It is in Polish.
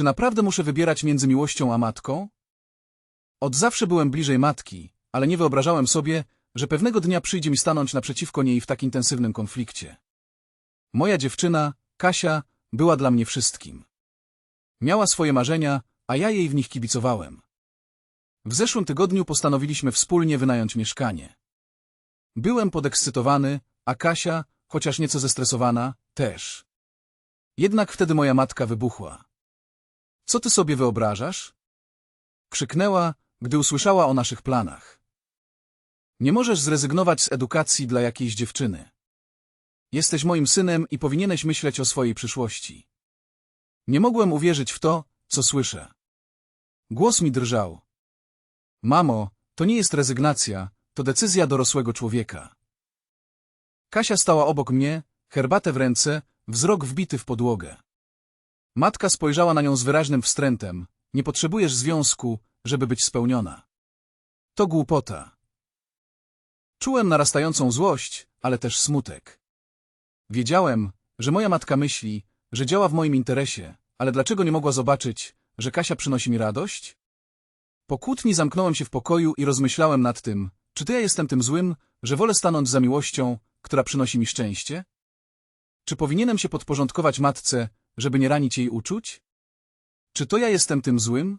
Czy naprawdę muszę wybierać między miłością a matką? Od zawsze byłem bliżej matki, ale nie wyobrażałem sobie, że pewnego dnia przyjdzie mi stanąć naprzeciwko niej w tak intensywnym konflikcie. Moja dziewczyna, Kasia, była dla mnie wszystkim. Miała swoje marzenia, a ja jej w nich kibicowałem. W zeszłym tygodniu postanowiliśmy wspólnie wynająć mieszkanie. Byłem podekscytowany, a Kasia, chociaż nieco zestresowana, też. Jednak wtedy moja matka wybuchła. Co ty sobie wyobrażasz? Krzyknęła, gdy usłyszała o naszych planach. Nie możesz zrezygnować z edukacji dla jakiejś dziewczyny. Jesteś moim synem i powinieneś myśleć o swojej przyszłości. Nie mogłem uwierzyć w to, co słyszę. Głos mi drżał. Mamo, to nie jest rezygnacja, to decyzja dorosłego człowieka. Kasia stała obok mnie, herbatę w ręce, wzrok wbity w podłogę. Matka spojrzała na nią z wyraźnym wstrętem. Nie potrzebujesz związku, żeby być spełniona. To głupota. Czułem narastającą złość, ale też smutek. Wiedziałem, że moja matka myśli, że działa w moim interesie, ale dlaczego nie mogła zobaczyć, że Kasia przynosi mi radość? Po kłótni zamknąłem się w pokoju i rozmyślałem nad tym, czy to ja jestem tym złym, że wolę stanąć za miłością, która przynosi mi szczęście? Czy powinienem się podporządkować matce, żeby nie ranić jej uczuć? Czy to ja jestem tym złym?